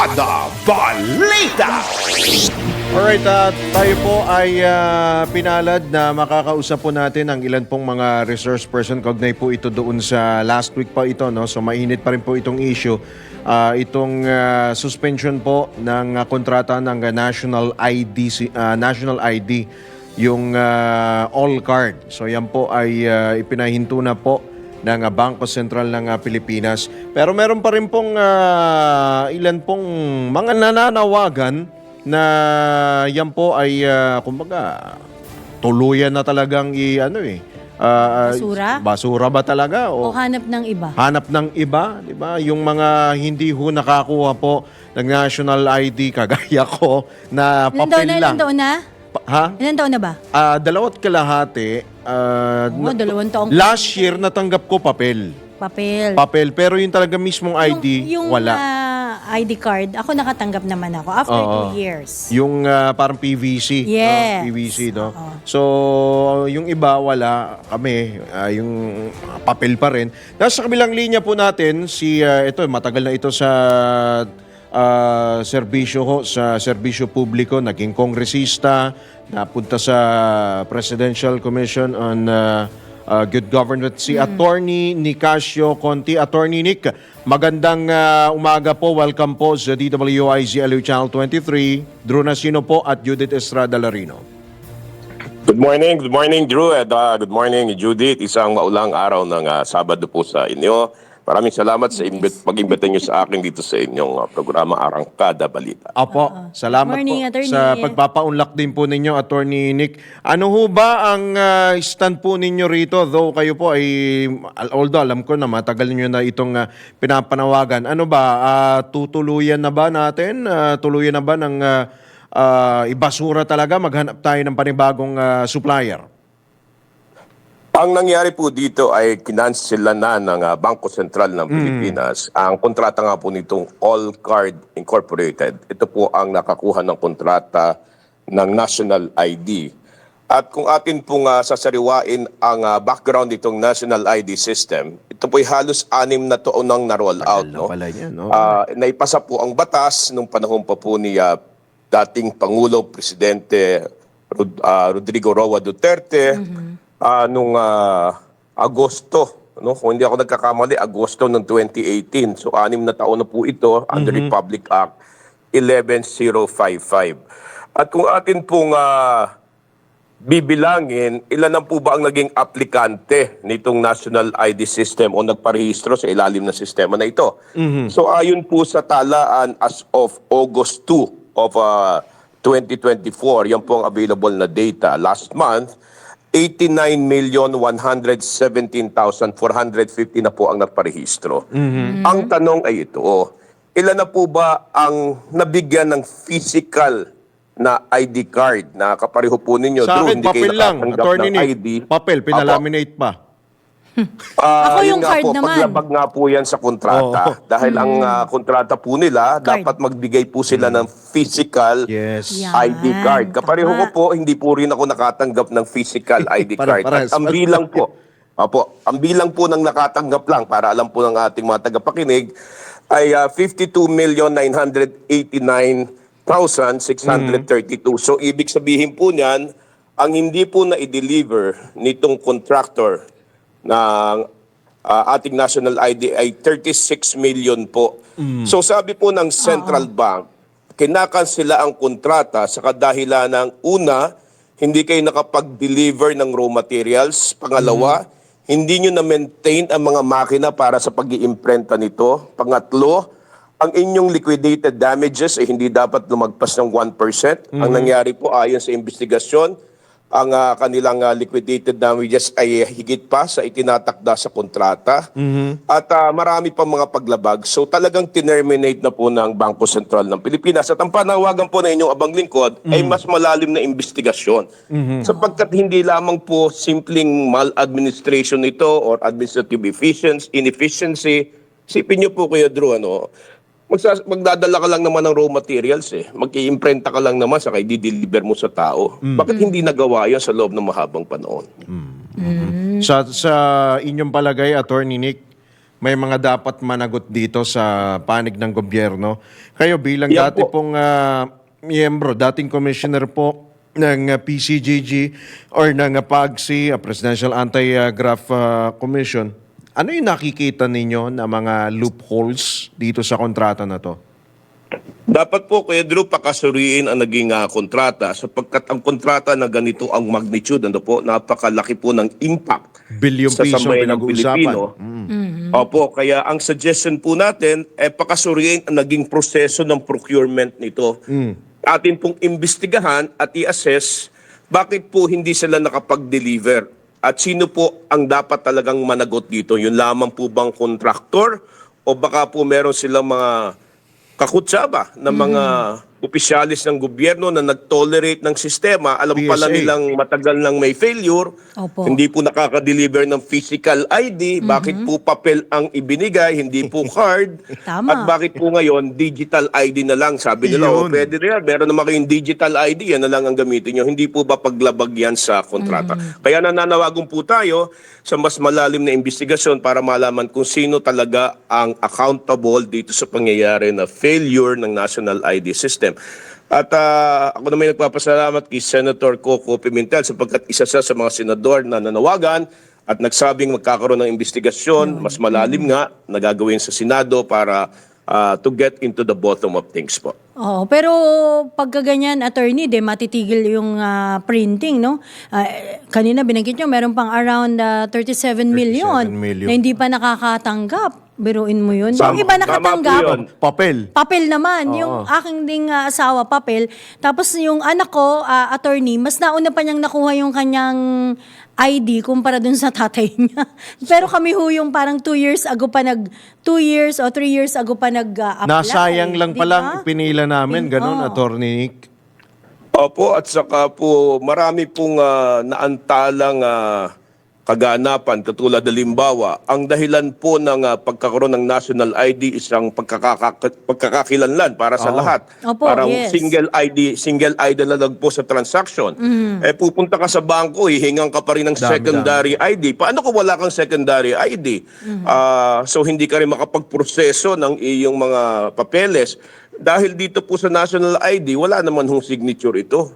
Barkada Balita. Alright, ah, tayo po ay ah, pinalad na makakausap po natin ang ilan pong mga resource person. Kaugnay po ito doon sa last week pa ito, no? So mainit pa rin po itong issue. Ah, itong ah, suspension po ng ah, kontrata ng ah, National ID ah, National ID yung ah, all card. So yan po ay ah, ipinahinto na po ng ah, Bangko Sentral ng ah, Pilipinas. Pero meron pa rin pong ah, ilan pong mga nananawagan na yan po ay ah, kumbaga tuluyan na talagang i ano eh ah, Basura? basura ba talaga O o hanap ng iba. hanap ng iba, 'di ba? Yung mga hindi ho nakakuha po ng national ID kagaya ko na papel na? lang. Ilan taon na? Ha? Ilan taon na ba? Ah, dalawat kalahati. ah, Oo, dalawang taong last year natanggap ko papel. papel. Papel pero yung talaga mismong ID yung, yung wala. ah, ID card, ako nakatanggap naman ako after Oo. two years. Yung ah, parang PVC. no? Yes. PVC, no? Oo. So, yung iba, wala. Kami, ah, yung papel pa rin. Nasa kabilang linya po natin, si, ah, ito, matagal na ito sa ah, serbisyo ho, sa serbisyo publiko, naging kongresista, napunta sa Presidential Commission on ah, ah, Good Government, si Attorney Nicasio Conti. Attorney Nick, magandang ah, umaga po. Welcome po sa DWIZ LU Channel 23. Drew Nasino po at Judith Estrada Larino. Good morning, good morning Drew at uh, good morning Judith. Isang maulang araw ng uh, Sabado po sa inyo. Maraming salamat sa imbit, pag-imbita niyo sa akin dito sa inyong uh, programa Arangkada Balita. Apo, salamat Morning, po Attorney. sa pagpapaunlak din po ninyo, Attorney Nick. Ano ho ba ang ah, stand po ninyo rito? Though kayo po ay, al- although alam ko na matagal niyo na itong ah, pinapanawagan. Ano ba, ah, tutuluyan na ba natin? Ah, tuluyan na ba ng ah, ah, ibasura talaga? Maghanap tayo ng panibagong ah, supplier? Ang nangyari po dito ay kinansela na ng uh, Bangko Sentral ng Pilipinas. Ang kontrata nga po nitong All Card Incorporated. Ito po ang nakakuha ng kontrata ng National ID. At kung atin pong uh, sasariwain ang uh, background nitong National ID system, ito po'y halos anim na taon nang na-roll out. na No? pala yan, no? Ah, naipasa po ang batas nung panahon pa po ni ah, dating Pangulo, Presidente Rod- ah, Rodrigo Roa Duterte ah, nung ah, Agosto. No? Kung hindi ako nagkakamali, Agosto ng 2018. So anim na taon na po ito under Republic Act 11055. At kung atin pong ah, bibilangin, ilan na po ba ang naging aplikante nitong National ID system o nagparehistro sa ilalim ng sistema na ito? So ayon po sa talaan as of August 2 of uh, 2024, yan po ang available na data last month, 89,117,450 na po ang nagparehistro. Ang tanong ay ito, ilan na po ba ang nabigyan ng physical na ID card na kapareho po ninyo? Sa Drew, akin, hindi kayo papel lang. nakatanggap Attorney ng ID. papel, pinalaminate pa. Ah, Ako yun yung nga card po, naman. Paglabag nga po yan sa kontrata. Oo. Dahil ang ah, kontrata po nila. Card. dapat magbigay po sila ng physical Yes. Yan. ID card. Kapareho ko tama. po, hindi po rin ako nakatanggap ng physical ID card. Pare-pares. At ang bilang po, Opo, ang bilang po ng nakatanggap lang para alam po ng ating mga tagapakinig ay ah, 52,989,632. So ibig sabihin po niyan, ang hindi po na i-deliver nitong contractor ng ah, ating national ID ay 36 million po. So sabi po ng Central Bank, kinakansela ang kontrata sa kadahilan ng una, hindi kayo nakapag-deliver ng raw materials. Pangalawa, hindi nyo na-maintain ang mga makina para sa pag iimprenta nito. Pangatlo, ang inyong liquidated damages ay hindi dapat lumagpas ng 1%. Ang nangyari po ayon sa investigasyon, ang ah, kanilang ah, liquidated damages ay higit pa sa itinatakda sa kontrata. At ah, marami pa mga paglabag. So talagang tinerminate na po ng Bangko Sentral ng Pilipinas. At ang panawagan po na inyong abang lingkod ay mas malalim na investigasyon. Sapagkat hindi lamang po simpleng maladministration ito or administrative efficiency, inefficiency. Sipin niyo po Kuya Drew, ano, Magsas- magdadala ka lang naman ng raw materials eh. Mag-iimprenta ka lang naman sa i-deliver mo sa tao. Bakit hindi nagawa yan sa loob ng mahabang panahon? Sa, sa inyong palagay, Attorney Nick, may mga dapat managot dito sa panig ng gobyerno. Kayo bilang Yan dati po. pong ah, miyembro, dating commissioner po ng ah, PCGG or ng PAGC, ah, Presidential Anti-Graft Commission, ano yung nakikita ninyo na mga loopholes dito sa kontrata na to? Dapat po, Kuya Drew, pakasuriin ang naging ah, kontrata sapagkat ang kontrata na ganito ang magnitude, ano po, napakalaki po ng impact Bilyong sa sambayan ng. Pilipino. Opo, kaya ang suggestion po natin, eh, pakasuriin ang naging proseso ng procurement nito. Atin pong imbestigahan at i-assess bakit po hindi sila nakapag-deliver at sino po ang dapat talagang managot dito. Yun lamang po bang contractor o baka po meron silang mga kakutsaba ng mga opisyalis ng gobyerno na nag-tolerate ng sistema. Alam pala PSA. nilang matagal nang may failure. Opo. Hindi po nakaka-deliver ng physical ID. Bakit po papel ang ibinigay, hindi po card? Tama. At bakit po ngayon digital ID na lang? Sabi nila, oh, pwede rin. Meron naman kayong digital ID, yan na lang ang gamitin nyo. Hindi po ba paglabag yan sa kontrata? Kaya nananawagan po tayo sa mas malalim na investigasyon para malaman kung sino talaga ang accountable dito sa pangyayari na failure ng national ID system. At ah, ako naman nagpapasalamat kay Senator Coco Pimentel sapagkat isa siya sa mga senador na nanawagan at nagsabing magkakaroon ng investigasyon, mas malalim nga, na gagawin sa Senado para ah, to get into the bottom of things po. Oo, pero pagka ganyan, attorney, de matitigil yung ah, printing, no? Eh, kanina binanggit nyo, meron pang around ah, 37 million, 37 million. na hindi pa nakakatanggap. Biruin mo yun. Tama- yung iba tama po nakatanggap, yun. Papel. papel naman. Yung aking ding ah, asawa, papel. Tapos yung anak ko, ah, attorney, mas nauna pa niyang nakuha yung kanyang ID kumpara dun sa tatay niya. Pero kami ho yung parang two years ago pa nag, two years o three years ago pa nag-apply. Nasayang lang palang pinila namin, Pin- ganun, oo. Attorney Nick. Opo, at saka po marami pong ah, naantalang ah, kaganapan katulad halimbawa, ang dahilan po ng ah, pagkakaroon ng national ID isang pagkakaka- pagkakakilanlan para sa Oh. Lahat. Opo, Parang yes. single ID, single ID na lang po sa transaction. Eh pupunta ka sa bangko, hihingan ka pa rin ng Dami, secondary ID. Paano kung wala kang secondary ID? Ah, so hindi ka rin makapagproseso ng iyong mga papeles. Dahil dito po sa national ID, wala naman hong signature ito.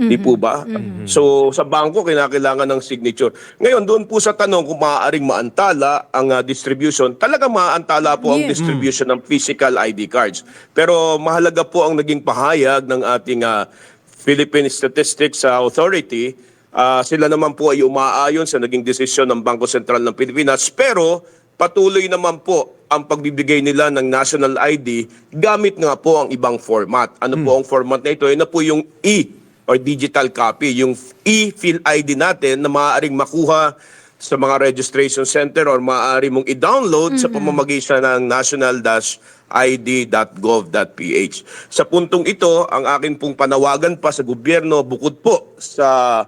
Di po ba? So sa bangko, kinakailangan ng signature. Ngayon, doon po sa tanong kung maaaring maantala ang ah, distribution, talaga maantala po ang Yeah. distribution ng physical ID cards. Pero mahalaga po ang naging pahayag ng ating ah, Philippine Statistics ah, Authority. Ah, sila naman po ay umaayon sa naging desisyon ng Bangko Sentral ng Pilipinas. Pero patuloy naman po ang pagbibigay nila ng national ID gamit nga po ang ibang format. Ano po ang format na ito? Yan na po yung E or digital copy, yung e-fill ID natin na maaaring makuha sa mga registration center or maaari mong i-download sa pamamagitan ng national-id.gov.ph. Sa puntong ito, ang akin pong panawagan pa sa gobyerno bukod po sa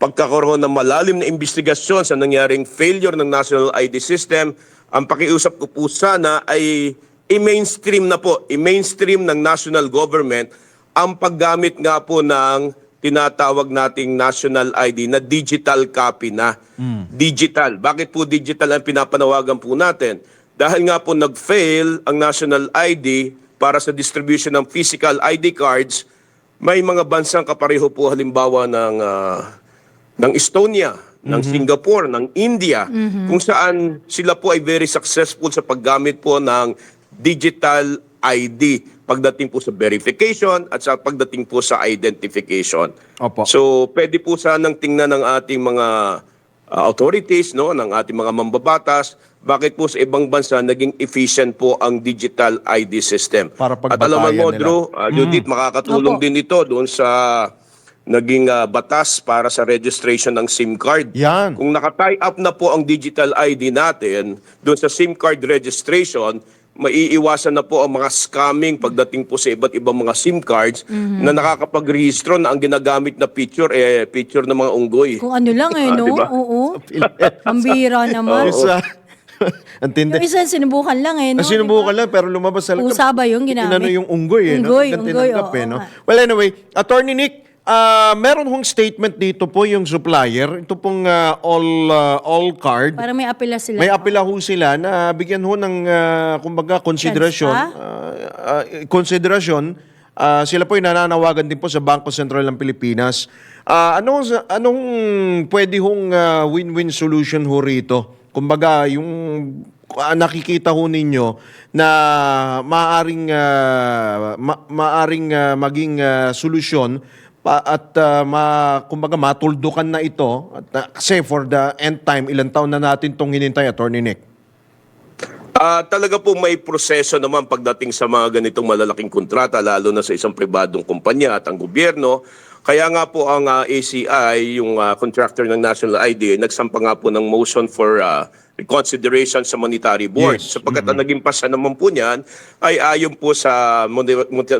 pagkakaroon ng malalim na investigasyon sa nangyaring failure ng national ID system, ang pakiusap ko po sana ay i-mainstream na po, i-mainstream ng national government ang paggamit nga po ng tinatawag nating national ID na digital copy na. Digital. Bakit po digital ang pinapanawagan po natin? Dahil nga po nag-fail ang national ID para sa distribution ng physical ID cards, may mga bansang kapareho po halimbawa ng ah, ng Estonia, ng Singapore, ng India, kung saan sila po ay very successful sa paggamit po ng digital ID pagdating po sa verification at sa pagdating po sa identification. Opo. So, pwede po sanang tingnan ng ating mga uh, authorities, no, ng ating mga mambabatas, bakit po sa ibang bansa naging efficient po ang digital ID system. Para At alam pagbatayan mo, nila. Drew, uh, Judith, makakatulong Opo. din ito doon sa naging uh, batas para sa registration ng SIM card. Yan. Kung naka-tie up na po ang digital ID natin doon sa SIM card registration, maiiwasan na po ang mga scamming pagdating po sa iba't ibang mga SIM cards na nakakapag-rehistro na ang ginagamit na picture eh picture ng mga unggoy. Kung ano lang eh, Ah, no? diba? Oo. Pambira naman. Isa. Ang tindi. Yung isa, sinubukan lang eh, no? Ang sinubukan lang pero lumabas talaga. Pusa ba yung ginamit? Inano yung unggoy eh. no? Unggoy, Ang unggoy, oo eh, no? Well anyway, Attorney Nick, Ah, meron hong statement dito po yung supplier. Ito pong ah, all ah, all card. Para may apela sila. May apela ho sila na bigyan ho ng ah, kumbaga konsiderasyon. Ah, ah, konsiderasyon. Ah, sila po ay nananawagan din po sa Bangko Sentral ng Pilipinas. Ah, anong anong pwede hong ah, win-win solution ho rito? Kumbaga yung ah, nakikita ho ninyo na maaring ah, ma- maaring ah, maging ah, solusyon pa, at ah, ma, kumbaga matuldukan na ito at ah, kasi for the end time ilang taon na natin tong hinintay attorney Nick. Ah, talaga po may proseso naman pagdating sa mga ganitong malalaking kontrata lalo na sa isang pribadong kumpanya at ang gobyerno. Kaya nga po ang ah, ACI, yung ah, contractor ng National ID, nagsampa nga po ng motion for ah, reconsideration sa monetary board. Yes. Sapagkat ang naging pasa naman po niyan ay ayon po sa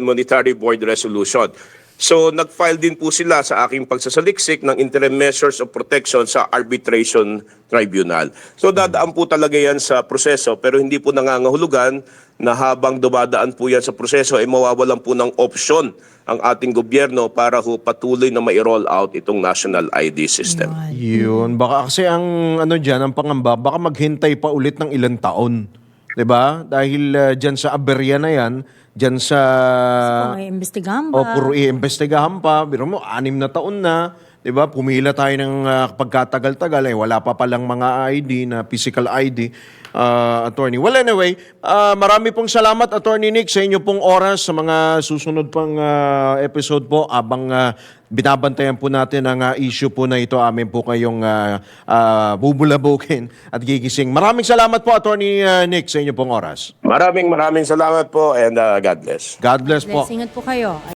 monetary board resolution. So nag-file din po sila sa aking pagsasaliksik ng interim measures of protection sa arbitration tribunal. So dadaan po talaga yan sa proseso pero hindi po nangangahulugan na habang dumadaan po yan sa proseso ay mawawalan po ng option ang ating gobyerno para ho patuloy na mai-roll out itong national ID system. Yun, baka kasi ang ano diyan, ang pangamba, baka maghintay pa ulit ng ilang taon. 'Di ba? Dahil uh, diyan sa aberya na 'yan, diyan sa imbestigahan o ba? puro iimbestigahan pa, biro mo anim na taon na, 'di ba? Pumila tayo ng uh, pagkatagal-tagal eh wala pa palang mga ID na physical ID. uh, attorney. Well anyway, uh, marami pong salamat Attorney Nick sa inyo pong oras sa mga susunod pang uh, episode po abang uh, binabantayan po natin ang uh, issue po na ito amin po kayong uh, uh, bubulabukin at gigising. Maraming salamat po Attorney uh, Nick sa inyo pong oras. Maraming maraming salamat po and uh, God bless. God bless po. Bless, ingat po kayo.